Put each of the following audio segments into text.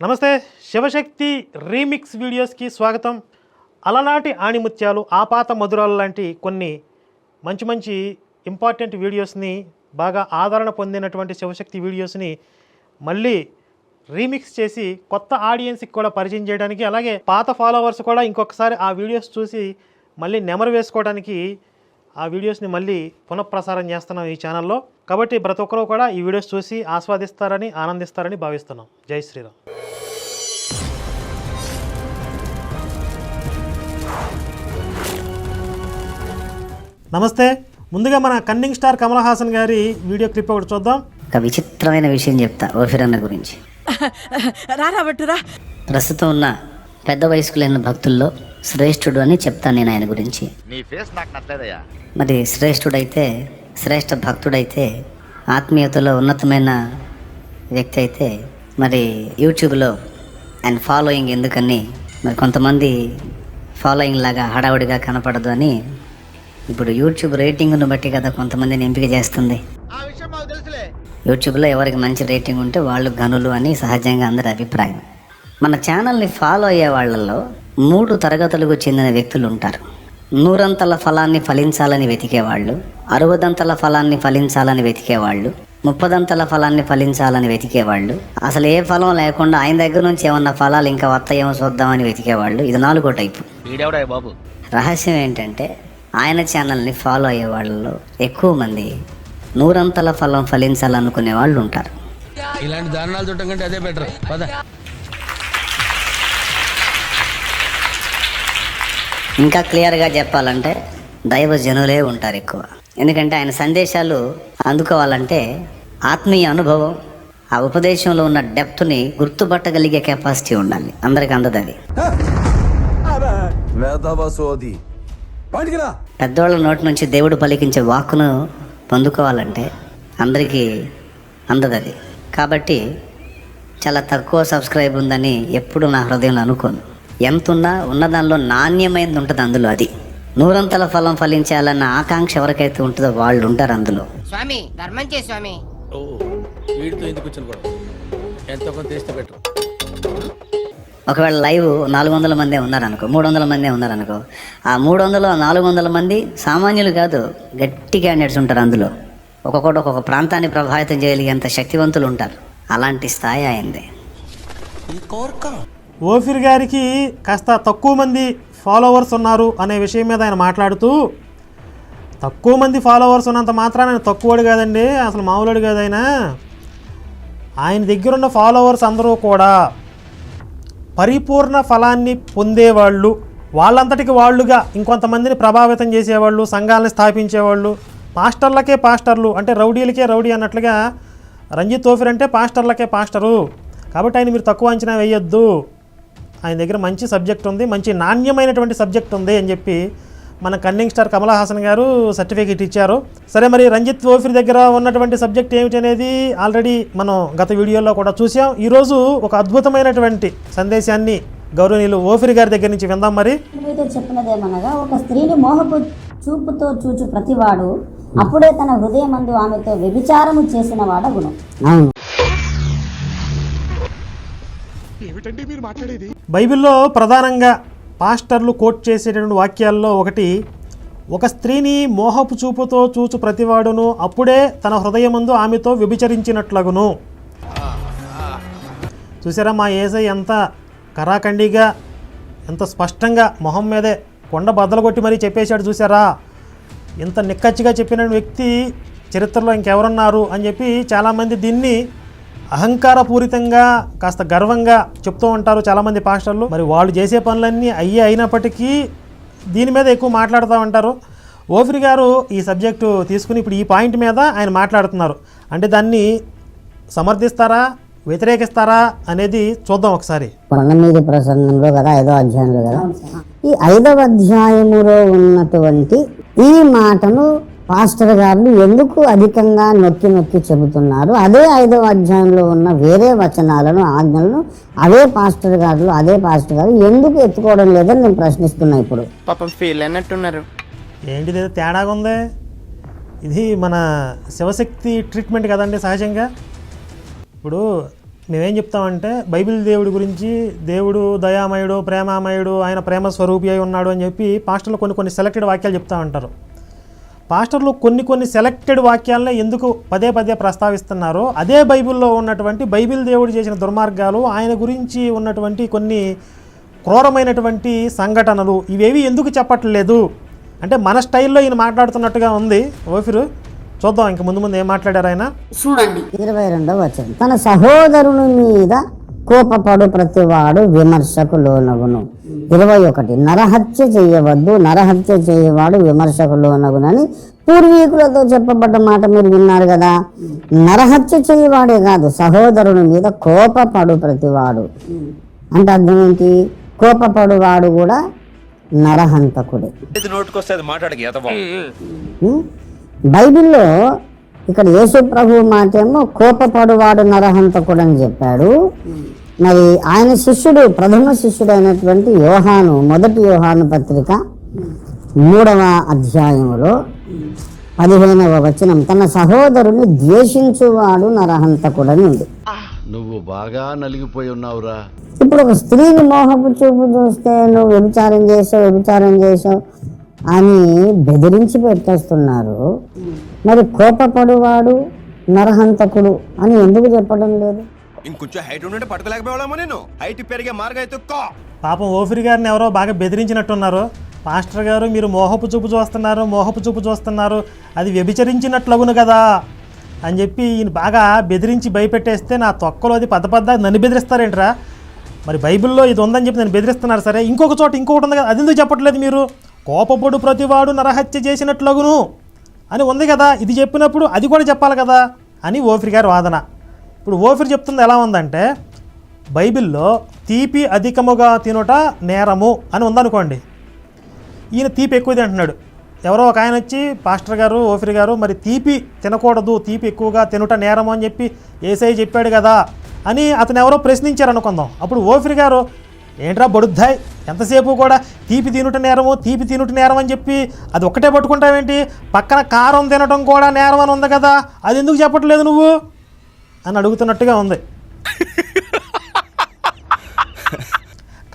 నమస్తే శివశక్తి రీమిక్స్ వీడియోస్కి స్వాగతం. అలనాటి ఆణిముత్యాలు ఆపాత మధురాలు లాంటి కొన్ని మంచి మంచి ఇంపార్టెంట్ వీడియోస్ని బాగా ఆదరణ పొందినటువంటి శివశక్తి వీడియోస్ని మళ్ళీ రీమిక్స్ చేసి కొత్త ఆడియన్స్కి కూడా పరిచయం చేయడానికి అలాగే పాత ఫాలోవర్స్ కూడా ఇంకొకసారి ఆ వీడియోస్ చూసి మళ్ళీ నెమరు వేసుకోవడానికి ఆ వీడియోస్ని మళ్ళీ పునఃప్రసారం చేస్తున్నాం ఈ ఛానల్లో. కాబట్టి ప్రతి ఒక్కరూ కూడా ఈ వీడియోస్ చూసి ఆస్వాదిస్తారని ఆనందిస్తారని భావిస్తున్నాం. జై శ్రీరామ్. నమస్తే. ముందుగా మన కన్నింగ్ స్టార్ కమల్ హాసన్ గారి వీడియో క్లిప్ ఒకటి చూద్దాం. ఒక విచిత్రమైన విషయం చెప్తా ఓఫిర్ అన్న గురించి. రారా బట్టురా ప్రస్తుతం ఉన్న పెద్ద వయసుకు లేని భక్తుల్లో శ్రేష్ఠుడు అని చెప్తాను నేను ఆయన గురించి. నీ ఫేస్ నాకు నచ్చలేదయ్యా. మరి శ్రేష్ఠుడైతే శ్రేష్ఠ భక్తుడైతే ఆత్మీయతలో ఉన్నతమైన వ్యక్తి అయితే మరి యూట్యూబ్లో ఆయన ఫాలోయింగ్ ఎందుకని మరి కొంతమంది ఫాలోయింగ్ లాగా హడావుడిగా కనపడదు అని ఇప్పుడు యూట్యూబ్ రేటింగ్ను బట్టి కదా కొంతమందిని ఎంపిక చేస్తుంది. యూట్యూబ్లో ఎవరికి మంచి రేటింగ్ ఉంటే వాళ్ళు గనులు అని సహజంగా అందరి అభిప్రాయం. మన ఛానల్ని ఫాలో అయ్యే వాళ్ళల్లో మూడు తరగతులకు చెందిన వ్యక్తులు ఉంటారు. నూరంతల ఫలాన్ని ఫలించాలని వెతికేవాళ్ళు అరవదంతల ఫలాన్ని ఫలించాలని వెతికేవాళ్ళు ముప్పదంతల ఫలాన్ని ఫలించాలని వెతికేవాళ్ళు అసలు ఏ ఫలం లేకుండా ఆయన దగ్గర నుంచి ఏమన్నా ఫలాలు ఇంకా వస్తాయేమో చూద్దామని వెతికేవాళ్ళు. ఇది నాలుగో టైపు. బాబు? రహస్యం ఏంటంటే ఆయన ఛానల్ని ఫాలో అయ్యే వాళ్ళలో ఎక్కువ మంది నూరంతల ఫలం ఫలించాలనుకునే వాళ్ళు ఉంటారు. ఇలాంటి దారుణాలు చుట్టం కంటే అదే బెటర్. ఇంకా క్లియర్గా చెప్పాలంటే దైవ జనులే ఉంటారు ఎక్కువ. ఎందుకంటే ఆయన సందేశాలు అందుకోవాలంటే ఆత్మీయ అనుభవం ఆ ఉపదేశంలో ఉన్న డెప్త్ని గుర్తుపట్టగలిగే కెపాసిటీ ఉండాలి. అందరికి అందదు అది వేదవ సోది బయటికిరా పెద్దవాళ్ళ నోటి నుంచి దేవుడు పలికించే వాక్కును పొందుకోవాలంటే అందరికీ అందదు అది కాబట్టి చాలా తక్కువ సబ్స్క్రైబ్ ఉందని ఎప్పుడు నా హృదయంలో అనుకోను. ఎంత ఉన్నా ఉన్న దానిలో నాణ్యమైనది ఉంటుంది అందులో అది. నూరంతల ఫలం ఫలించాలన్న ఆకాంక్ష ఎవరికైతే ఉంటుందో వాళ్ళు ఉంటారు అందులో. స్వామి ధర్మం చే స్వామి. ఓ వీడితో ఎందుకు వచ్చిన గొడవ? ఎంతో కొంత వేస్తే బెటర్. ఒకవేళ లైవ్ నాలుగు వందల మందే ఉన్నారనుకో మూడు వందల మందే ఉన్నారనుకో ఆ మూడు వందలు నాలుగు వందల మంది సామాన్యులు కాదు గట్టి క్యాండిడేట్స్ ఉంటారు అందులో. ఒక్కొక్కటి ఒక్కొక్క ప్రాంతాన్ని ప్రభావితం చేయగలిగేంత శక్తివంతులు ఉంటారు. అలాంటి స్థాయి అయింది ఓఫిర్ గారికి కాస్త తక్కువ మంది ఫాలోవర్స్ ఉన్నారు అనే విషయం మీద ఆయన మాట్లాడుతూ తక్కువ మంది ఫాలోవర్స్ ఉన్నంత మాత్రాన ఆయన తక్కువడు కాదండి అసలు మామూలుడు కాదు ఆయన. ఆయన దగ్గరున్న ఫాలోవర్స్ అందరూ కూడా పరిపూర్ణ ఫలాన్ని పొందేవాళ్ళు వాళ్ళంతటికి వాళ్ళుగా ఇంకొంతమందిని ప్రభావితం చేసేవాళ్ళు సంఘాలను స్థాపించేవాళ్ళు పాస్టర్లకే పాస్టర్లు అంటే రౌడీలకే రౌడీ అన్నట్లుగా రంజిత్ తోఫిర్ అంటే పాస్టర్లకే పాస్టరు. కాబట్టి ఆయన మీరు తక్కువ అంచనా వేయొద్దు. ఆయన దగ్గర మంచి సబ్జెక్ట్ ఉంది మంచి నాణ్యమైనటువంటి సబ్జెక్ట్ ఉంది అని చెప్పి మన కన్నింగ్ స్టార్ కమల్ హాసన్ గారు సర్టిఫికేట్ ఇచ్చారు. సరే మరి రంజిత్ ఓఫిర్ దగ్గర ఉన్నటువంటి సబ్జెక్ట్ ఏమిటి అనేది ఆల్రెడీ మనం గత వీడియోలో కూడా చూసాం ఈరోజు ఒక అద్భుతమైనటువంటి సందేశాన్ని గౌరవనీయులు ఓఫిర్ గారి దగ్గర నుంచి విందాం మరి. చెప్పినదేమనగా ఒక స్త్రీని మోహపు చూపుతో చూచు ప్రతివాడు అప్పుడే తన హృదయమందు ఆమెతో వ్యభిచారము చేసిన వాడగును. బైబిల్లో ప్రధానంగా పాస్టర్లు కోట్ చేసేటటువంటి వాక్యాల్లో ఒకటి ఒక స్త్రీని మోహపు చూపుతో చూచు ప్రతివాడును అప్పుడే తన హృదయమందు ఆమెతో వ్యభిచరించినట్లగును. చూసారా మా ఏసై ఎంత కరాఖండిగా ఎంత స్పష్టంగా మొహం మీదే కొండ బద్దలు కొట్టి మరీ చెప్పేశాడు చూసారా? ఇంత నిక్కచ్చిగా చెప్పిన వ్యక్తి చరిత్రలో ఇంకెవరున్నారు అని చెప్పి చాలామంది దీన్ని అహంకారపూరితంగా కాస్త గర్వంగా చెప్తూ ఉంటారు చాలామంది పాస్టర్లు. మరి వాళ్ళు చేసే పనులన్నీ అయ్యే అయినప్పటికీ దీని మీద ఎక్కువ మాట్లాడుతూ ఉంటారు. ఓఫిరి గారు ఈ సబ్జెక్టు తీసుకుని ఇప్పుడు ఈ పాయింట్ మీద ఆయన మాట్లాడుతున్నారు. అంటే దాన్ని సమర్థిస్తారా వ్యతిరేకిస్తారా అనేది చూద్దాం ఒకసారి. పొంగనీటి ప్రసంగంలో కదా ఐదో అధ్యాయంలో కదా? ఈ ఐదవ అధ్యాయములో ఉన్నటువంటి ఈ మాటను పాస్టర్ గారు ఎందుకు అధికంగా నొక్కి నొక్కి చెబుతున్నారు? అదే ఐదవ అధ్యాయంలో ఉన్న వేరే వచనాలను ఆజ్ఞలను అదే పాస్టర్ గారు అదే పాస్టర్ గారు ఎందుకు ఎత్తుకోవడం లేదని నేను ప్రశ్నిస్తున్నా ఇప్పుడు. పాపం ఫీల్ అన్నట్టున్నారు ఏంటిది ఏదో తేడాగా ఉంది? ఇది మన శివశక్తి ట్రీట్మెంట్ కదండి సహజంగా. ఇప్పుడు మేమేం చెప్తామంటే బైబిల్ దేవుడి గురించి దేవుడు దయామయుడు ప్రేమామయుడు ఆయన ప్రేమ స్వరూపి అయి ఉన్నాడు అని చెప్పి పాస్టర్లు కొన్ని కొన్ని సెలెక్టెడ్ వాక్యాలు చెప్తా ఉంటారు పాస్టర్లు కొన్ని కొన్ని సెలెక్టెడ్ వాక్యాలనే ఎందుకు పదే పదే ప్రస్తావిస్తున్నారో అదే బైబిల్లో ఉన్నటువంటి బైబిల్ దేవుడు చేసిన దుర్మార్గాలు ఆయన గురించి ఉన్నటువంటి కొన్ని క్రూరమైనటువంటి సంఘటనలు ఇవేవి ఎందుకు చెప్పట్లేదు? అంటే మన స్టైల్లో ఈయన మాట్లాడుతున్నట్టుగా ఉంది. ఓఫిరు చూద్దాం ఇంక ముందు ముందు ఏం మాట్లాడారు ఆయన? చూడండి. ఇరవై రెండవ వచనం. తన సహోదరుని మీద కోపపడు ప్రతివాడు విమర్శకు లోనగును. ఇరవై ఒకటి నరహత్య చేయవద్దు నరహత్య చేయవాడు విమర్శకు లోనగునని పూర్వీకులతో చెప్పబడ్డ మాట మీరు విన్నారు కదా. నరహత్య చేయవాడే కాదు సహోదరుని మీద కోపపడు ప్రతివాడు. అంటే అర్థం ఏంటి? కోపపడువాడు కూడా నరహంతకుడే? బైబిల్లో ఇక్కడ యేసు ప్రభు మాటేమో కోపపడువాడు నరహంతకుడు అని చెప్పాడు. మరి ఆయన శిష్యుడు ప్రథమ శిష్యుడు అయినటువంటి యోహాను మొదటి యోహాను పత్రిక మూడవ అధ్యాయములో పదిహేనవ వచనం తన సహోదరుని ద్వేషించువాడు నరహంతకుడని ఉంది. నువ్వు బాగా నలిగిపోయి ఉన్నావురా. ఇప్పుడు ఒక స్త్రీని మోహపు చూపు చూస్తే నువ్వు వ్యభిచారం చేసావు వ్యభిచారం చేసావు అని బెదిరించి పెట్టేస్తున్నారు. మరి కోపపడువాడు నరహంతకుడు అని ఎందుకు చెప్పడం లేదు? ఇంకొంచెం హైట్ ఉంటే పట్టుకోలేకపోయామో నేను. హైట్ పెరిగే మార్గం అయితే పాపం ఓఫిరి గారిని ఎవరో బాగా బెదిరించినట్టున్నారు. మాస్టర్ గారు మీరు మోహపు చూపు చూస్తున్నారు మోహపు చూపు చూస్తున్నారు అది వ్యభిచరించినట్లగును కదా అని చెప్పి ఈయన బాగా బెదిరించి భయపెట్టేస్తే నా తొక్కలో అది పద పద్ద నన్ను బెదిరిస్తారేంట్రా? మరి బైబిల్లో ఇది ఉందని చెప్పి నన్ను బెదిరిస్తున్నారు సరే ఇంకొక చోట ఇంకొకటి ఉంది కదా అది ఎందుకు చెప్పట్లేదు మీరు? కోపపడు ప్రతివాడు నరహత్య చేసినట్లగును అని ఉంది కదా ఇది చెప్పినప్పుడు అది కూడా చెప్పాలి కదా అని ఓఫిరి గారి వాదన. ఇప్పుడు ఓఫిరి చెప్తుంది ఎలా ఉందంటే బైబిల్లో తీపి అధికముగా తినుట నేరము అని ఉందనుకోండి. ఈయన తీపి ఎక్కువ తింటున్నాడు. ఎవరో ఒక ఆయన వచ్చి పాస్టర్ గారు ఓఫిరి గారు మరి తీపి తినకూడదు తీపి ఎక్కువగా తినుట నేరము అని చెప్పి ఏసై చెప్పాడు కదా అని అతను ఎవరో ప్రశ్నించారు అనుకుందాం. అప్పుడు ఓఫిరి గారు ఏంట్రా బడుద్దాయ్? ఎంతసేపు కూడా తీపి తినుట నేరము తీపి తినుట నేరం అని చెప్పి అది ఒక్కటే పట్టుకుంటావేంటి? పక్కన కారం తినటం కూడా నేరం అని ఉంది కదా. అది ఎందుకు చెప్పట్లేదు నువ్వు? అని అడుగుతున్నట్టుగా ఉంది.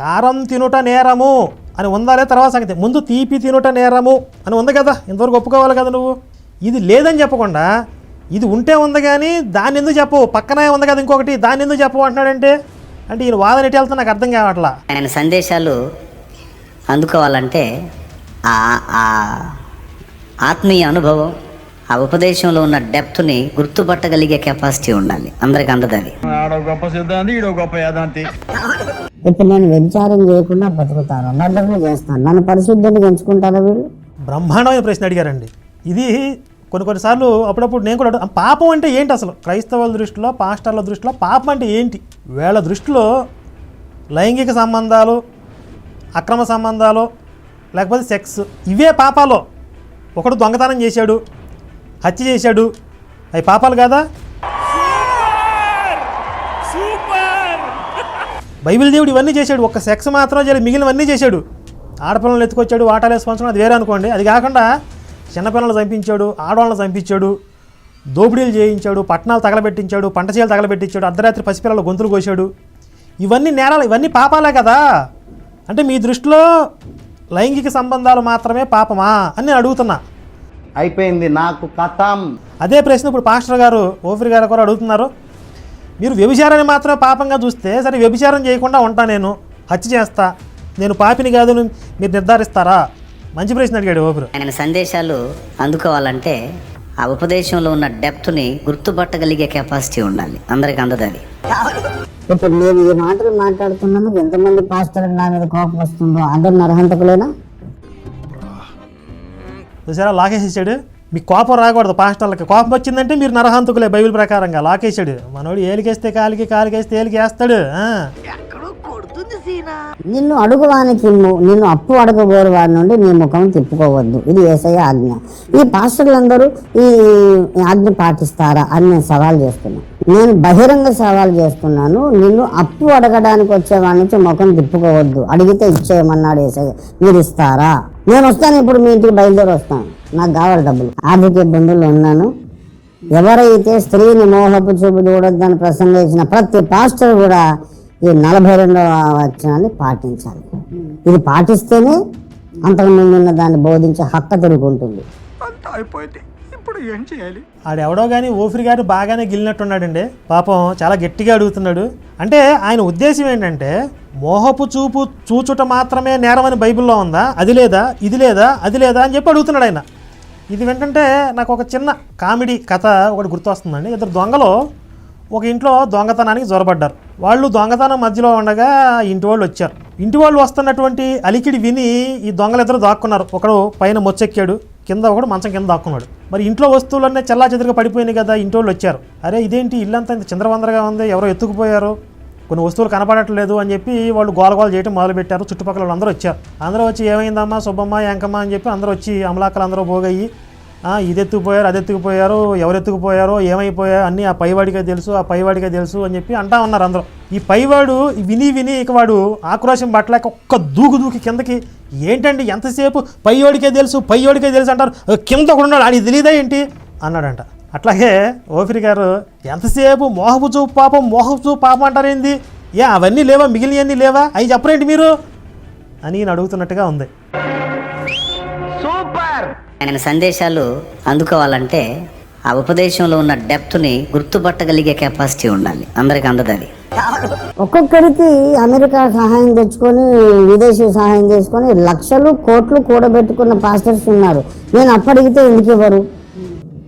కారం తినుట నేరము అని ఉందాలే తర్వాత సంగతి. ముందు తీపి తినుట నేరము అని ఉంది కదా ఇంతవరకు ఒప్పుకోవాలి కదా నువ్వు? ఇది లేదని చెప్పకుండా ఇది ఉంటే ఉంది కానీ దాన్ని ఎందుకు చెప్పవు పక్కనే ఉంది కదా ఇంకొకటి దాన్ని ఎందుకు చెప్పవు అంటున్నాడంటే? అంటే ఈయన వాదన ఎటు వెళ్తున్నా నాకు అర్థం కావట్లా. ఆయన సందేశాలు అందుకోవాలంటే ఆ ఆ ఆత్మీయ అనుభవం ఆ ఉపదేశంలో ఉన్న డెప్త్ని గుర్తుపట్టగలిగే కెపాసిటీ ఉండాలి. అందరికి అందదు అది ఇప్పుడు నేను వ్యభిచారం చేయకుండా బతుకుతాను. మర్డర్లు చేస్తాను. నన్ను పరిశుద్ధిని ఎంచుకుంటారా వీళ్ళు? బ్రహ్మాండమైన ప్రశ్న అడిగారండి. ఇది కొన్ని కొన్నిసార్లు అప్పుడప్పుడు నేను కూడా పాపం అంటే ఏంటి అసలు? క్రైస్తవుల దృష్టిలో పాస్టర్ల దృష్టిలో పాపం అంటే ఏంటి? వీళ్ళ దృష్టిలో లైంగిక సంబంధాలు అక్రమ సంబంధాలు లేకపోతే సెక్స్ ఇవే పాపాలు. ఒకడు దొంగతనం చేశాడు. హత్య చేశాడు. అవి పాపాలు కాదా? బైబిల్ దేవుడు ఇవన్నీ చేశాడు. ఒక్క సెక్స్ మాత్రం చేయాలి మిగిలినవన్నీ చేశాడు. ఆడపిల్లలు ఎత్తుకొచ్చాడు వాటాలు వేసుకొచ్చాడు అది వేరే అనుకోండి. అది కాకుండా చిన్నపిల్లలు చంపించాడు ఆడవాళ్ళని చంపించాడు దోపిడీలు చేయించాడు పట్టణాలు తగలబెట్టించాడు పంట చేలు తగలబెట్టించాడు అర్ధరాత్రి పసిపిల్లలు గొంతులు కోశాడు. ఇవన్నీ నేరాలు ఇవన్నీ పాపాలే కదా. అంటే మీ దృష్టిలో లైంగిక సంబంధాలు మాత్రమే పాపమా అని నేను అడుగుతున్నా. అయిపోయింది నాకు కథం. అదే ప్రశ్న ఇప్పుడు పాస్టర్ గారు ఓఫిర్ గారు కూడా అడుగుతున్నారు. మీరు వ్యభిచారాన్ని మాత్రమే పాపంగా చూస్తే సరే వ్యభిచారం చేయకుండా ఉంటా నేను హత్య చేస్తా నేను పాపిని కాదు మీరు నిర్ధారిస్తారా? మంచి ప్రశ్న అడిగాడు ఓఫిర్. ఆయన సందేశాలు అందుకోవాలంటే ఆ ఉపదేశంలో ఉన్న డెప్త్ని గుర్తుపట్టగలిగే కెపాసిటీ ఉండాలి. అందరికి అందదు అది ఇప్పుడు నేను ఈ మాటలు మాట్లాడుతున్నందుకు ఎంతమంది పాస్టర్ నా మీద కోపం వస్తుందో అందరు నరహంతకులేనా చూసారా? లాకేసేసాడు మీకు కోపం రాకూడదు పాస్టర్లకి. కోపం వచ్చిందంటే మీరు నరహంతకులే బైబిల్ ప్రకారంగా. లాకేసాడు మనోడు ఏలికేస్తే కాలికి కాలికేస్తే ఏలికి చెప్తుంది సీనా. నిన్ను అడుగువాని చిమ్ము నిన్ను అప్పు అడగబోరు వారి నుండి నీ ముఖం తిప్పుకోవద్దు. ఇది ఏసయ్య ఆజ్ఞ. ఈ పాస్టర్లందరూ ఈ ఆజ్ఞ పాటిస్తారా అని నేను సవాల్ చేస్తున్నాను నేను బహిరంగ సవాల్ చేస్తున్నాను. నిన్ను అప్పు అడగడానికి వచ్చే నుంచి ముఖం తిప్పుకోవద్దు. అడిగితే ఇచ్చేయమన్నాడు ఏసయ్య. మీరు ఇస్తారా? నేను వస్తాను ఇప్పుడు మీ ఇంటికి బయలుదేరి వస్తాను. నాకు కావాలి డబ్బులు. ఆర్థిక ఇబ్బందులు ఉన్నాను. ఎవరైతే స్త్రీని మోహపు చూపు చూడొద్దని ప్రసంగించిన ప్రతి పాస్టర్ కూడా ఈ నలభై రెండవ వచనాన్ని పాటించాలి. ఇది పాటిస్తేనే అంతకుముందు ఉన్న దాన్ని బోధించే హక్క తిరుగుంటుంది ఆడెవడో కానీ ఓఫిరి గారు బాగానే గిల్లినట్టున్నాడండి. పాపం చాలా గట్టిగా అడుగుతున్నాడు. అంటే ఆయన ఉద్దేశం ఏంటంటే మోహపు చూపు చూచుట మాత్రమే నేరమని బైబిల్లో ఉందా? అది లేదా? ఇది లేదా? అది లేదా? అని చెప్పి అడుగుతున్నాడు ఆయన. ఇది వింటుంటే నాకు ఒక చిన్న కామెడీ కథ ఒకటి గుర్తొస్తుందండి. ఇద్దరు దొంగలు ఒక ఇంట్లో దొంగతనానికి జ్వరపడ్డారు వాళ్ళు దొంగతనం మధ్యలో ఉండగా ఇంటి వాళ్ళు వచ్చారు. ఇంటి వాళ్ళు వస్తున్నటువంటి అలికిడి విని ఈ దొంగలిద్దరు దాక్కున్నారు. ఒకడు పైన మొచ్చెక్కాడు కింద ఒకడు మంచం కింద దాక్కున్నాడు. మరి ఇంట్లో వస్తువులన్నీ చల్లా చెదురుగా పడిపోయినాయి కదా ఇంటి వాళ్ళు వచ్చారు. అరే ఇదేంటి ఇల్లంతా ఇంత చంద్రవందరగా ఉంది ఎవరో ఎత్తుకుపోయారు? కొన్ని వస్తువులు కనపడట్లేదు అని చెప్పి వాళ్ళు గోలగోలు చేయడం మొదలుపెట్టారు. చుట్టుపక్కల వాళ్ళు అందరూ వచ్చారు. అందరూ వచ్చి ఏమైందమ్మా సుబ్బమ్మ ఎంకమ్మ అని చెప్పి అందరూ వచ్చి అమలాకలు అందరూ పోగయ్యి ఇది ఎత్తుకుపోయారు అది ఎత్తుకుపోయారు ఎవరు ఎత్తుకుపోయారో ఏమైపోయారు అన్నీ ఆ పైవాడికే తెలుసు ఆ పైవాడికే తెలుసు అని చెప్పి అంటా ఉన్నారు అందరూ. ఈ పైవాడు విని విని ఇక వాడు ఆక్రోశం పట్టలేక ఒక్క దూకు దూకి కిందకి ఏంటండి ఎంతసేపు పైవాడికే తెలుసు పైవాడికే తెలుసు అంటారు? కింద ఒకడు ఉన్నాడు అది తెలియదా ఏంటి? అన్నాడంట. అట్లాగే ఓఫిరి గారు ఎంతసేపు మోహపు చూపు పాపం మోహపు చూపు పాపం అంటారేంది ఏ అవన్నీ లేవా? మిగిలినవన్నీ లేవా? అవి చెప్పరేంటి మీరు? అని అడుగుతున్నట్టుగా ఉంది. ఆయన సందేశాలు అందుకోవాలంటే ఆ ఉపదేశంలో ఉన్న డెప్త్ని గుర్తుపట్టగలిగే కెపాసిటీ ఉండాలి. అందరికి అందదు అది ఒక్కొక్కరికి అమెరికా సహాయం తెచ్చుకొని విదేశీ సహాయం చేసుకొని లక్షలు కోట్లు కూడబెట్టుకున్న పాస్టర్స్ ఉన్నారు. నేను అప్పటికితే ఎందుకు ఇవ్వరు?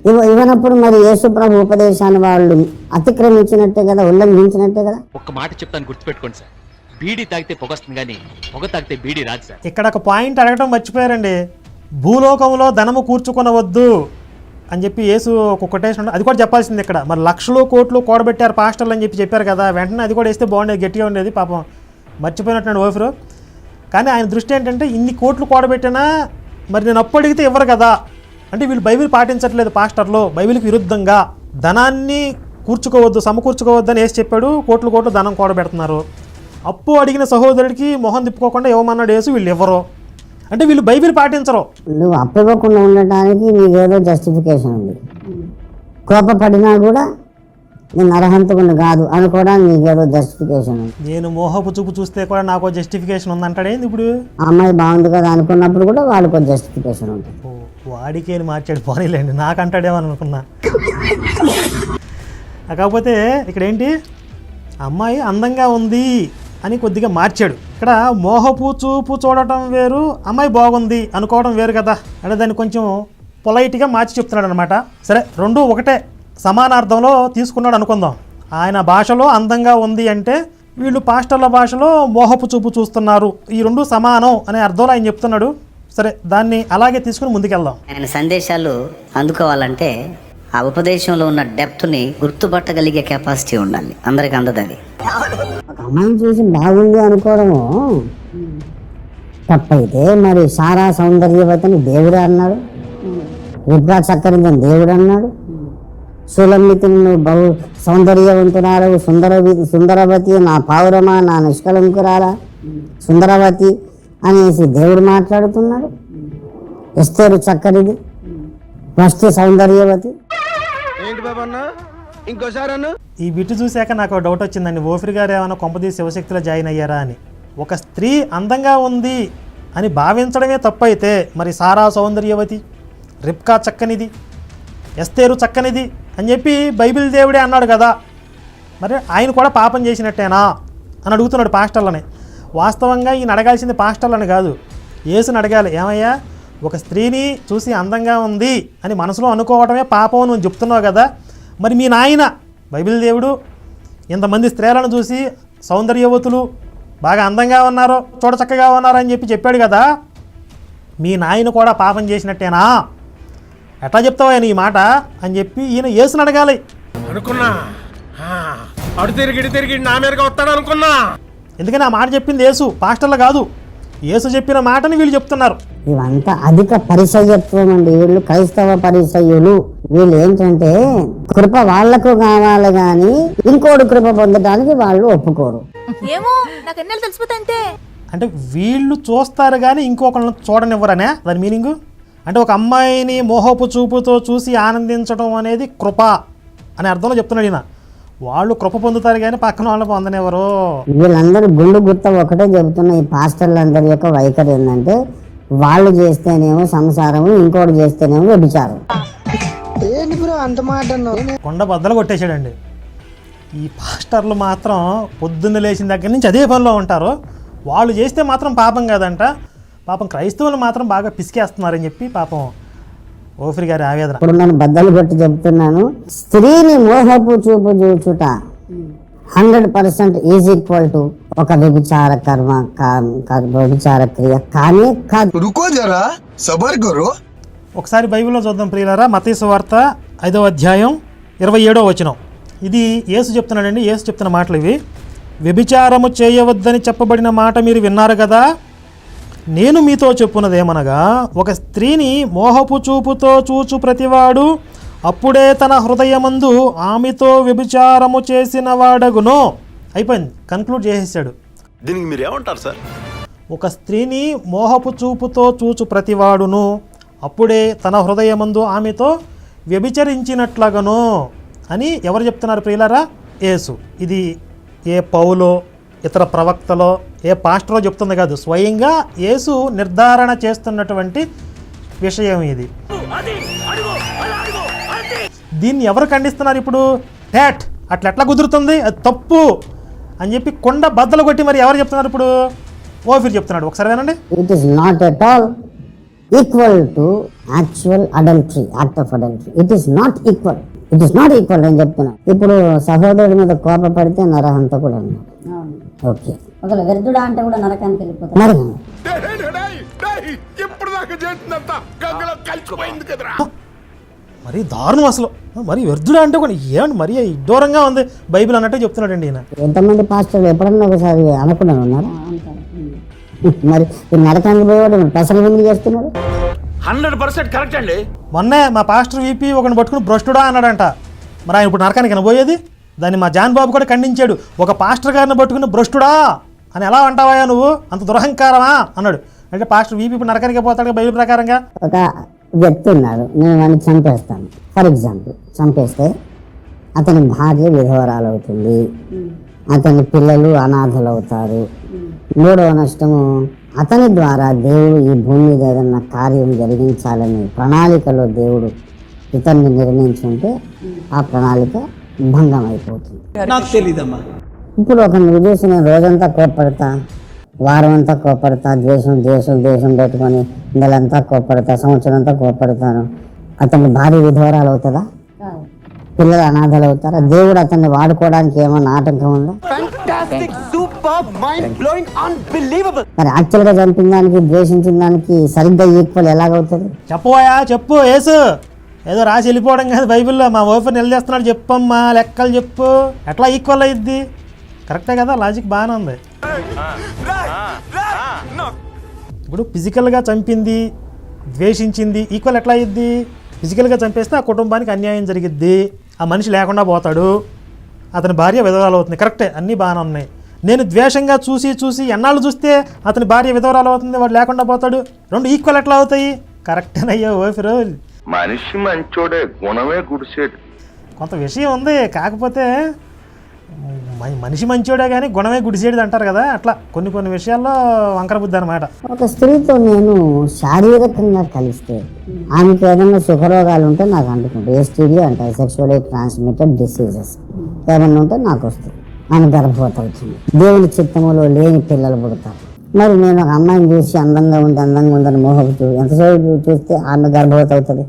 ఇవ ఇవ్వనప్పుడు మరి యేసుప్రభు ఉపదేశాన్ని వాళ్ళు అతిక్రమించినట్టే కదా ఉల్లంఘించినట్టే కదా? ఒక్క మాట చెప్తాను గుర్తుపెట్టుకోండి సార్. బీడీ తాగితే పొగొస్తుంది కానీ పొగ తాగితే బీడీ రాదు సార్. ఇక్కడ ఒక పాయింట్ అడగడం మర్చిపోయారండి. భూలోకంలో ధనము కూర్చుకొనవద్దు అని చెప్పి యేసు ఒక కొటేషన్ అది కూడా చెప్పాల్సింది ఇక్కడ. మరి లక్షలు కోట్లు కూడబెట్టారు పాస్టర్లు అని చెప్పి చెప్పారు కదా వెంటనే అది కూడా వేస్తే బాగుండేది గట్టిగా ఉండేది పాపం మర్చిపోయినట్టున్నాడు ఓఫరు. కానీ ఆయన దృష్టి ఏంటంటే ఇన్ని కోట్లు కూడబెట్టినా మరి నేను అప్పు అడిగితే ఇవ్వరు కదా. అంటే వీళ్ళు బైబిల్ పాటించట్లేదు పాస్టర్లు బైబిల్కి విరుద్ధంగా. ధనాన్ని కూర్చుకోవద్దు సమకూర్చుకోవద్దు అని వేసి చెప్పాడు కోట్లు కోట్లు ధనం కూడబెడుతున్నారు. అప్పు అడిగిన సహోదరుడికి మొహం తిప్పుకోకుండా ఇవ్వమన్నాడు వేసి వీళ్ళు ఇవ్వరు అంటే వీళ్ళు బైబిల్ పాటించరు. నువ్వు అప్పివ్వకుండా ఉండటానికి నీకేదో జస్టిఫికేషన్ ఉంది. కోపపడినా కూడా నేను అర్హంతకుండా కాదు అనుకోవడానికి నీకేదో జస్టిఫికేషన్ ఉంది. నేను మోహపు చూపు చూస్తే కూడా నాకు జస్టిఫికేషన్ ఉందంటాడేంది ఇప్పుడు? ఆ అమ్మాయి బాగుంది కదా అనుకున్నప్పుడు కూడా వాళ్ళకు జస్టిఫికేషన్ ఉంటుంది. ఓ, వాడికి అని మార్చాడు పోనీలేండి. నాకంటాడేమో అని అనుకున్నా కాకపోతే ఇక్కడ ఏంటి? అమ్మాయి అందంగా ఉంది. అని కొద్దిగా మార్చాడు. ఇక్కడ మోహపు చూపు చూడటం వేరు అమ్మాయి బాగుంది అనుకోవడం వేరు కదా అంటే దాన్ని కొంచెం పొలైట్గా మార్చి చెప్తున్నాడు అనమాట సరే రెండు ఒకటే సమానార్థంలో తీసుకున్నాడు అనుకుందాం. ఆయన భాషలో అందంగా ఉంది అంటే వీళ్ళు పాస్టర్ల భాషలో మోహపు చూపు చూస్తున్నారు. ఈ రెండు సమానం అనే అర్థంలో ఆయన చెప్తున్నాడు. సరే దాన్ని అలాగే తీసుకుని ముందుకెళ్దాం. ఆయన సందేశాలు అందుకోవాలంటే ఆ ఉపదేశంలో ఉన్న డెప్త్ని గుర్తుపట్టగలిగే కెపాసిటీ ఉండాలి. అందరికి అందదు అది ఒక అమ్మాయిని చూసి బాగుంది అనుకోవడము? తప్పైతే మరి సారా సౌందర్యవతిని దేవుడు అన్నాడు. రుద్రా చక్కరిందని దేవుడు అన్నాడు. సులమితిని నువ్వు బహు సౌందర్యవంతురాలు సుందరవి సుందరవతి నా పావురమా నా నిష్కలంకురాలా సుందరవతి అనేసి దేవుడు మాట్లాడుతున్నాడు. ఎస్తేరు చక్కరిది వస్తు సౌందర్యవతి. ఏంటి అన్న? ఇంకోసారి అన్న? ఈ బిట్టు చూశాక నాకు డౌట్ వచ్చిందండి. ఓఫిరి గారు ఏమైనా కొంపదీసి శివశక్తిలో జాయిన్ అయ్యారా అని. ఒక స్త్రీ అందంగా ఉంది అని భావించడమే తప్పైతే మరి సారా సౌందర్యవతి రిప్కా చక్కనిది ఎస్తేరు చక్కనిది అని చెప్పి బైబిల్ దేవుడే అన్నాడు కదా. మరి ఆయన కూడా పాపం చేసినట్టేనా అని అడుగుతున్నాడు పాస్టర్లని. వాస్తవంగా ఈయన అడగాల్సింది పాస్టర్లని కాదు. ఏసుని అడగాలి. ఏమయ్యా? ఒక స్త్రీని చూసి అందంగా ఉంది అని మనసులో అనుకోవడమే పాపం నువ్వు చెప్తున్నావు కదా. మరి మీ నాయన బైబిల్ దేవుడు ఇంతమంది స్త్రీలను చూసి సౌందర్యవతులు బాగా అందంగా ఉన్నారు చూడ చక్కగా ఉన్నారు అని చెప్పి చెప్పాడు కదా. మీ నాయన కూడా పాపం చేసినట్టేనా? ఎట్లా చెప్తావా ఈ మాట అని చెప్పి ఈయన యేసుని అడగాలి. అనుకున్నా. అడు తిరిగి తిరిగి నా మీదగా వస్తాడు అనుకున్నా ఎందుకని ఆ మాట చెప్పింది యేసు? పాస్టర్లు కాదు. యేసు చెప్పిన మాటని వీళ్ళు చెప్తున్నారు. ఇవంతా అధిక పరిసయ్యత్వం అండి. వీళ్ళు క్రైస్తవ పరిసయ్యులు వీళ్ళు ఏంటంటే కృప వాళ్ళకు కావాలి కానీ ఇంకోటి కృప పొందడానికి వాళ్ళు ఒప్పుకోరు. ఏమో నాకు ఎన్నెలు తెలిసిపోతే అంతే. అంటే వీళ్ళు చూస్తారు కానీ ఇంకొకళ్ళని చూడనివ్వరనే? దాని మీనింగు? అంటే ఒక అమ్మాయిని మోహపు చూపుతో చూసి ఆనందించడం అనేది కృప అనే అర్థంలో చెప్తున్నాడు ఈయన. వాళ్ళు కృప పొందుతారు కానీ పక్కన వాళ్ళు పొందనివ్వరు. వీళ్ళందరూ గుండు గుత్త ఒకటే చెబుతున్న ఈ పాస్టర్లందరి యొక్క వైఖరి ఏంటంటే వాళ్ళు చేస్తేనేమో సంసారము ఇంకోటి చేస్తేనేమో వ్యభిచారం. కొండ బద్దలు కొట్టేశాడండి. ఈ పాస్టర్లు మాత్రం పొద్దున్న లేచిన దగ్గర నుంచి అదే పనిలో ఉంటారు. వాళ్ళు చేస్తే మాత్రం పాపం కాదంట. పాపం క్రైస్తవులు మాత్రం బాగా పిసికేస్తున్నారని చెప్పి పాపం ఓఫిరి గారి ఆవేదన. ఇప్పుడు నేను బద్దలు కొట్టి చెప్తున్నాను స్త్రీని మోహపు చూపు చూచుట hundred percent is equal to ఒక వ్యభిచార కర్మ వ్యభిచార క్రియ కానీ కాదు. రుకో జరా సబర్ కరో ఒకసారి బైబిల్లో చూద్దాం ప్రియులారా మతీసు వార్త ఐదవ అధ్యాయం ఇరవై ఏడో వచనం. ఇది యేసు చెప్తున్నాడండి యేసు చెప్తున్న మాటలు ఇవి. వ్యభిచారము చేయవద్దని చెప్పబడిన మాట మీరు విన్నారు కదా నేను మీతో చెప్పున్నదేమనగా ఒక స్త్రీని మోహపు చూపుతో చూచు ప్రతివాడు అప్పుడే తన హృదయమందు ఆమెతో వ్యభిచారము చేసిన వాడగును. అయిపోయింది. కన్క్లూడ్ చేసేసాడు. దీనికి మీరు ఏమంటారు సార్? ఒక స్త్రీని మోహపు చూపుతో చూచు ప్రతివాడును అప్పుడే తన హృదయమందు ఆమెతో వ్యభిచరించినట్లగను అని ఎవరు చెప్తున్నారు ప్రియులారా? యేసు. ఇది ఏ పౌలో ఇతర ప్రవక్తలో ఏ పాస్టరో చెప్తుంది కాదు. స్వయంగా యేసు నిర్ధారణ చేస్తున్నటువంటి విషయం ఇది. దీన్ని ఎవరు ఖండిస్తున్నారు ఇప్పుడు? ట్యాట్ అట్లా ఎట్లా కుదురుతుంది? అది తప్పు అని చెప్పి కొండ బద్దలు కొట్టి మరి ఎవరు చెప్తున్నారు ఇప్పుడు? ఓఫీర్ చెప్తున్నాడు. ఒకసారి వినండి. It is not at all equal to actual adultery act of adultery it is not equal it is not equal అని చెప్తున్నాను ఇప్పుడు సహోదరుడి మీద కోపపడితే నరహంత కూడా ఓకే. ఒకవేళ వ్యర్థుడా అంటే కూడా నరకానికి వెళ్ళిపోతారు మరి? ఇప్పుడు దాకా చేసినంత గంగలో కలిసిపోయింది కదరా మరి దారుణం అసలు. మరి వ్యర్థుడా అంటే కూడా ఏమండి? మరి దూరంగా ఉంది. బైబిల్ అన్నట్టే చెప్తున్నాడండి ఈయన. ఎంతమంది పాస్టర్లు ఎప్పుడన్నా ఒకసారి అనకుండా ఉన్నారు మరి నరకానికి పోయేవాడు పెసలు ఎందుకు చేస్తున్నారు? హండ్రెడ్ పర్సెంట్ కరెక్ట్ అండి. మొన్నే మా పాస్టర్ వీపీ ఒకని పట్టుకుని భ్రష్టుడా అన్నాడంట. మరి ఆయన ఇప్పుడు నరకానికి పోయేది? దాన్ని మా జాన్ బాబు కూడా ఖండించాడు. ఒక పాస్టర్ గారిని పట్టుకుని భ్రష్టుడా? అని ఎలా అంటావా నువ్వు? అంత దురహంకారమా? అన్నాడు. అంటే పాస్టర్ వీపీ నరకానికి పోతాడు బైబిల్ ప్రకారంగా? ఒక వ్యక్తి ఉన్నాడు. నేను వాడిని చంపేస్తాను ఫర్ ఎగ్జాంపుల్ చంపేస్తే అతని భార్య విధవరాలు అవుతుంది అతని పిల్లలు అనాథలు అవుతారు మూడవ నష్టము అతని ద్వారా దేవుడు ఈ భూమి మీద ఏదన్నా కార్యం జరిగించాలని ప్రణాళికలో దేవుడు ఇతన్ని నిర్ణయించుంటే ఆ ప్రణాళిక భంగం అయిపోతుంది ఇప్పుడు ఒక నువ్వు చూసి నేను రోజంతా కోప్పడతా వారం అంతా కోప్పడతా ద్వేషం ద్వేషం ద్వేషం పెట్టుకొని నెలంతా కోప్పడతా సంవత్సరం అంతా కోప్పడతాను అతని భార్య విధవరాలు అవుతుందా పిల్లలు అనాథలు అవుతారా? దేవుడు అతన్ని వాడుకోవడానికి ఏమన్నా ఆటంకం ఉందా? మరి యాక్చువల్గా చంపిన దానికి ద్వేషించిన దానికి సరిగ్గా ఈక్వల్ ఎలాగవుతుంది? చెప్పబోయా చెప్పు యేసు ఏదో రాసి వెళ్ళిపోవడం కాదు బైబిల్లో. మా ఓఫర్ వెళ్ళేస్తున్నాడు చెప్పమ్మా లెక్కలు చెప్పు. ఎట్లా ఈక్వల్ అయ్యిద్ది కరెక్టే కదా? లాజిక్ బాగానే ఉంది. ఇప్పుడు ఫిజికల్గా చంపింది ద్వేషించింది ఈక్వల్ ఎట్లా అయ్యిద్ది ఫిజికల్గా చంపేస్తే ఆ కుటుంబానికి అన్యాయం జరిగిద్ది. ఆ మనిషి లేకుండా పోతాడు. అతని భార్య విధవరాలు అవుతుంది కరెక్టే అన్నీ బాగానే ఉన్నాయి. నేను ద్వేషంగా చూసి చూసి ఎన్నాళ్ళు చూస్తే అతని భార్య విధవరాలు అవుతుంది వాడు లేకుండా పోతాడు. రెండు ఈక్వల్ ఎట్లా అవుతాయి? కరెక్టేనయ్యా ఓఫిరు మనిషి మంచోడే గుణమే గుడిసేడు. కొంత విషయం ఉంది కాకపోతే మనిషి మంచోడే కానీ గుణమే గుడిసేది అంటారు కదా అట్లా కొన్ని కొన్ని విషయాల్లో వంకర బుద్ధి అనమాట ఒక స్త్రీతో నేను శారీరకంగా కలిస్తే ఆమెకి ఏదైనా సుఖరోగాలు ఉంటే నాకు అంటుకుంటాయి ఎస్టీడీ అంటారు సెక్షువల్లీ ట్రాన్స్మిటెడ్ డిసీజెస్ ఏమన్నా ఉంటే నాకు వస్తుంది. ఆమె గర్భవతి అవుతుంది. దేవుని చిత్తములో లేని పిల్లలు పుడతారు. మరి నేను ఒక అమ్మాయిని చూసి అందంగా ఉంది అందంగా ఉందని మోహపు చూ ఎంతసేపు చూస్తే ఆమె గర్భవతి అవుతుంది?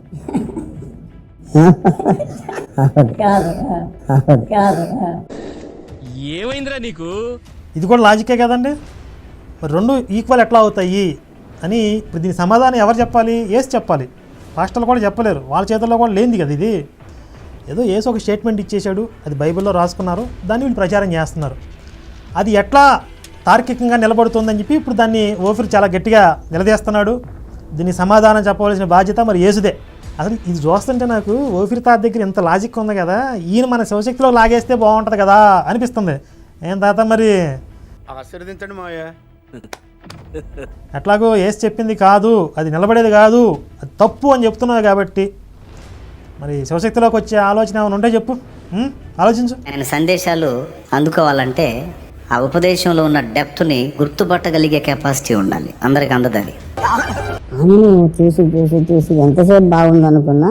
ఏమైందిరా నీకు? ఇది కూడా లాజికే కదండి? మరి రెండు ఈక్వల్ ఎట్లా అవుతాయి అని ఇప్పుడు దీని సమాధానం ఎవరు చెప్పాలి? ఏసి చెప్పాలి. రాష్ట్రాలు కూడా చెప్పలేరు. వాళ్ళ చేతుల్లో కూడా లేనిది కదా ఇది. ఏదో ఏసు ఒక స్టేట్మెంట్ ఇచ్చేశాడు. అది బైబిల్లో రాసుకున్నారు. దాన్ని వీళ్ళు ప్రచారం చేస్తున్నారు. అది ఎట్లా తార్కికంగా నిలబడుతుందని చెప్పి ఇప్పుడు దాన్ని ఓఫిర్ చాలా గట్టిగా నిలదీస్తున్నాడు. దీనికి సమాధానం చెప్పవలసిన బాధ్యత మరి ఏసుదే అసలు ఇది చూస్తుంటే నాకు ఓఫిర్ తాత దగ్గర ఇంత లాజిక్ ఉంది కదా? ఈయన మన శివశక్తిలో లాగేస్తే బాగుంటుంది కదా అనిపిస్తుంది. ఏం తాత మరి? ఆశీర్వదించండి మావయ్య. ఎట్లాగో ఏసు చెప్పింది కాదు అది నిలబడేది కాదు అది తప్పు అని చెప్తున్నావు కాబట్టి. మరి శివశక్తిలోకి వచ్చే ఆలోచన ఏమైనా ఉంటే చెప్పు? ఆలోచించు. ఆయన సందేశాలు అందుకోవాలంటే ఆ ఉపదేశంలో ఉన్న డెప్త్ని గుర్తుపట్టగలిగే కెపాసిటీ ఉండాలి. అందరికి అందదు ఆమెను చూసి చూసి చూసి ఎంతసేపు బాగుంది అనుకున్నా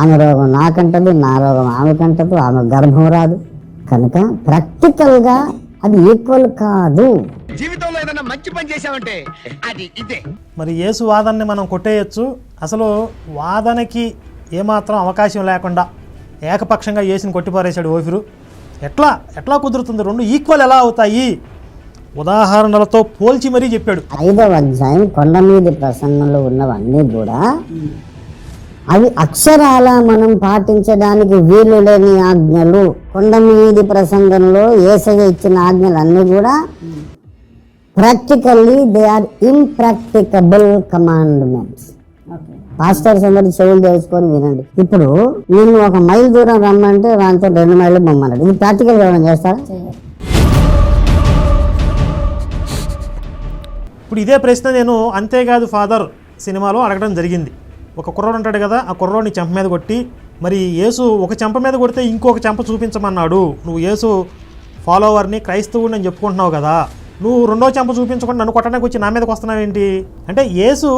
ఆమె రోగం నాకంటది నా రోగం ఆమె కంటదు ఆమె గర్భం రాదు. కనుక ప్రాక్టికల్గా అది ఈక్వల్ కాదు. జీవితంలో ఏదైనా మంచి పని చేసావంటే అది ఇదే. మరి యేసు వాదనని మనం కొట్టేయచ్చు. అసలు వాదనకి ఏమాత్రం అవకాశం లేకుండా ఏకపక్షంగా యేసుని కొట్టిపారేశాడు ఓఫిరు. ఎట్లా? ఎట్లా కుదురుతుంది? రెండు ఈక్వల్ ఎలా అవుతాయి? ఉదాహరణలతో పోల్చి మరీ చెప్పాడు. ఐదవ అధ్యాయం కొండ మీద ప్రసంగంలో ఉన్నవన్నీ కూడా అవి అక్షరాల మనం పాటించడానికి వీలు లేని ఆజ్ఞలు. కొండ మీది ప్రసంగంలో ఏసయ్య ఇచ్చిన ఆజ్ఞలు అన్నీ కూడా practically they are impracticable commandments pastors అందరు చెవులు తెలుసుకొని వినండి. ఇప్పుడు నేను ఒక మైల్ దూరం రమ్మంటే వాంతో రెండు మైళ్ళు బొమ్మన్నాడు ఇది ప్రాక్టికల్ ఏమైనా చేస్తారా? ఇప్పుడు ఇదే ప్రశ్న నేను అంతేకాదు ఫాదర్ సినిమాలో అడగడం జరిగింది. ఒక కుర్రోడు ఉంటాడు కదా ఆ కుర్రోడిని చెంప మీద కొట్టి మరి యేసు ఒక చెంప మీద కొడితే ఇంకొక చెంప చూపించమన్నాడు. నువ్వు యేసు ఫాలోవర్ని క్రైస్తవుని అని చెప్పుకుంటున్నావు కదా నువ్వు రెండో చెంప చూపించకుండా నన్ను కొట్టడానికి వచ్చి నా మీదకి వస్తున్నావేంటి అంటే యేసు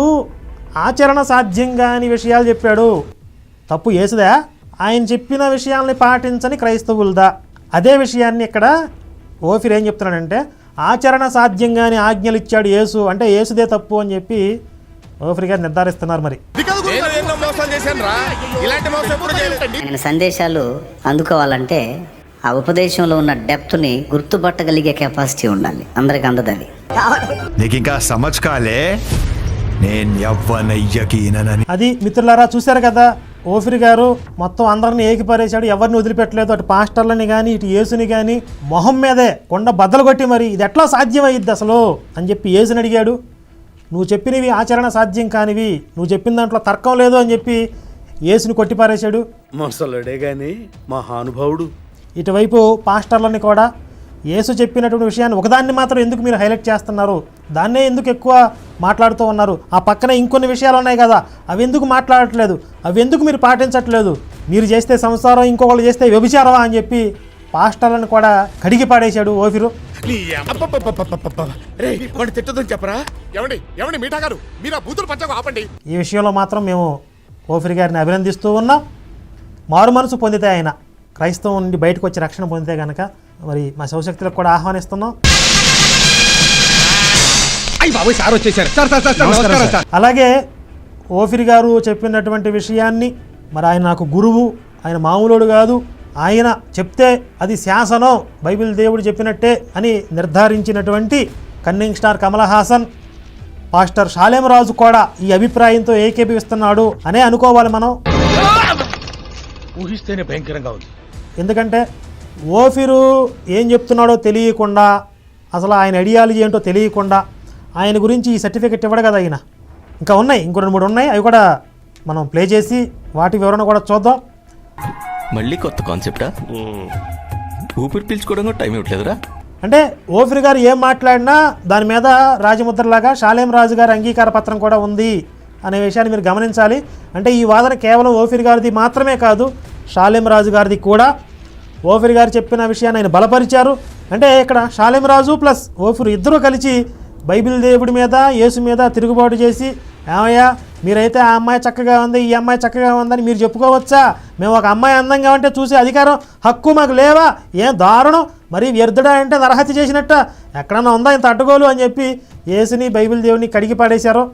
ఆచరణ సాధ్యం కాని విషయాలు చెప్పాడు. తప్పు యేసుదా? ఆయన చెప్పిన విషయాల్ని పాటించని క్రైస్తవులదా? అదే విషయాన్ని ఇక్కడ ఓఫిర్ ఏం చెప్తున్నాడంటే ఆచరణ సాధ్యంగాని ఆజ్ఞలు ఇచ్చాడు యేసు. అంటే యేసుదే తప్పు అని చెప్పి ఓఫిర్ గారు నిర్ధారిస్తున్నారు మరి. ఆయన సందేశాలు అందుకోవాలంటే ఆ ఉపదేశంలో ఉన్న డెప్త్ని గుర్తుపట్టగలిగే కెపాసిటీ ఉండాలి. అందరికి అందదు అది నీకింకా సమజ్ కాలే? నేను అది మిత్రులారా చూశారు కదా? ఓఫిర్ గారు మొత్తం అందరిని ఏకిపారేశాడు ఎవరిని వదిలిపెట్టలేదు. అటు పాస్టర్లని కానీ ఇటు యేసుని కానీ మొహం మీదే కొండ బద్దలు కొట్టి మరి ఇది ఎట్లా సాధ్యమయ్యిద్ది అసలు? అని చెప్పి యేసుని అడిగాడు. నువ్వు చెప్పినవి ఆచరణ సాధ్యం కానివి నువ్వు చెప్పిన దాంట్లో తర్కం లేదు అని చెప్పి యేసుని కొట్టిపారేశాడు. మొసలుడే గాని మహానుభావుడు ఇటువైపు పాస్టర్లని కూడా యేసు చెప్పినటువంటి విషయాన్ని ఒకదాన్ని మాత్రం ఎందుకు మీరు హైలైట్ చేస్తున్నారు? దాన్నే ఎందుకు ఎక్కువ మాట్లాడుతూ ఉన్నారు? ఆ పక్కన ఇంకొన్ని విషయాలు ఉన్నాయి కదా అవి ఎందుకు మాట్లాడట్లేదు? అవి ఎందుకు మీరు పాటించట్లేదు? మీరు చేస్తే సంసారం ఇంకొకళ్ళు చేస్తే వ్యభిచారమా అని చెప్పి పాస్టర్లను కూడా కడిగి పాడేశాడు ఓఫిరు. చెప్పరా? ఆపండి. ఈ విషయంలో మాత్రం మేము ఓఫిర్ గారిని అభినందిస్తూ ఉన్నాం. మారు మనసు పొందితే ఆయన క్రైస్తవం నుండి బయటకు వచ్చి రక్షణ పొందితే కనుక మరి మా శివశక్తులకు కూడా ఆహ్వానిస్తున్నాం. బాబు సార్ వచ్చేసారు. సార్ సార్ సార్ నమస్కారం సార్. అలాగే ఓఫిర్ గారు చెప్పినటువంటి విషయాన్ని మరి ఆయన నాకు గురువు ఆయన మామూలుడు కాదు ఆయన చెప్తే అది శాసనం బైబిల్ దేవుడు చెప్పినట్టే అని నిర్ధారించినటువంటి cunning star Kamal Haasan pastor Shalem Raju కూడా ఈ అభిప్రాయంతో ఏకీభవిస్తున్నాడు అనే అనుకోవాలి మనం. ఊహిస్తేనే భయంకరంగా ఉంది. ఎందుకంటే ఓఫిరు ఏం చెప్తున్నాడో తెలియకుండా అసలు ఆయన ఐడియాలజీ ఏంటో తెలియకుండా ఆయన గురించి ఈ సర్టిఫికెట్ ఇవ్వడు కదా ఆయన ఇంకా ఉన్నాయి ఇంకో రెండు మూడు ఉన్నాయి అవి కూడా మనం ప్లే చేసి వాటి వివరణ కూడా చూద్దాం. మళ్ళీ కొత్త కాన్సెప్టా? ఊపిరి పీల్చుకోవడం టైం ఇవ్వట్లేదురా. అంటే ఓఫిర్ గారు ఏం మాట్లాడినా దాని మీద రాజముద్రలాగా షాలేం రాజు గారి అంగీకార పత్రం కూడా ఉంది అనే విషయాన్ని మీరు గమనించాలి. అంటే ఈ వాదన కేవలం ఓఫిర్ గారిది మాత్రమే కాదు షాలేం రాజు గారిది కూడా. ఓఫిర్ గారు చెప్పిన విషయాన్ని ఆయన బలపరిచారు. అంటే ఇక్కడ షాలేం రాజు ప్లస్ ఓఫిర్ ఇద్దరూ కలిసి బైబిల్ దేవుడి మీద యేసు మీద తిరుగుబాటు చేసి ఏమయ్యా మీరైతే ఆ అమ్మాయి చక్కగా ఉంది ఈ అమ్మాయి చక్కగా ఉందని మీరు చెప్పుకోవచ్చా? మేము ఒక అమ్మాయి అందంగా ఉంటే చూసే అధికారం హక్కు మాకు లేవా? ఏం దారుణం? మరి వ్యర్థుడా అంటే నరహత్య చేసినట్ట? ఎక్కడన్నా ఉందా ఇంత అడ్డగోలు? అని చెప్పి యేసుని బైబిల్ దేవుని కడిగి పాడేశారు.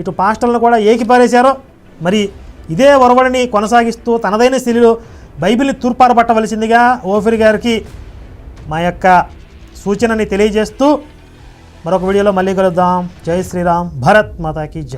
ఇటు పాస్టర్లను కూడా ఏకిపారేశారు మరి ఇదే ఒరవడిని కొనసాగిస్తూ తనదైన శైలిలో బైబిల్ని తూర్పారబట్టవలసిందిగా ఓఫిర్ గారికి మా యొక్క సూచనని తెలియజేస్తూ మరొక వీడియోలో మళ్ళీ కలుద్దాం. జై శ్రీరామ్. భరత్ మాతాకి జై.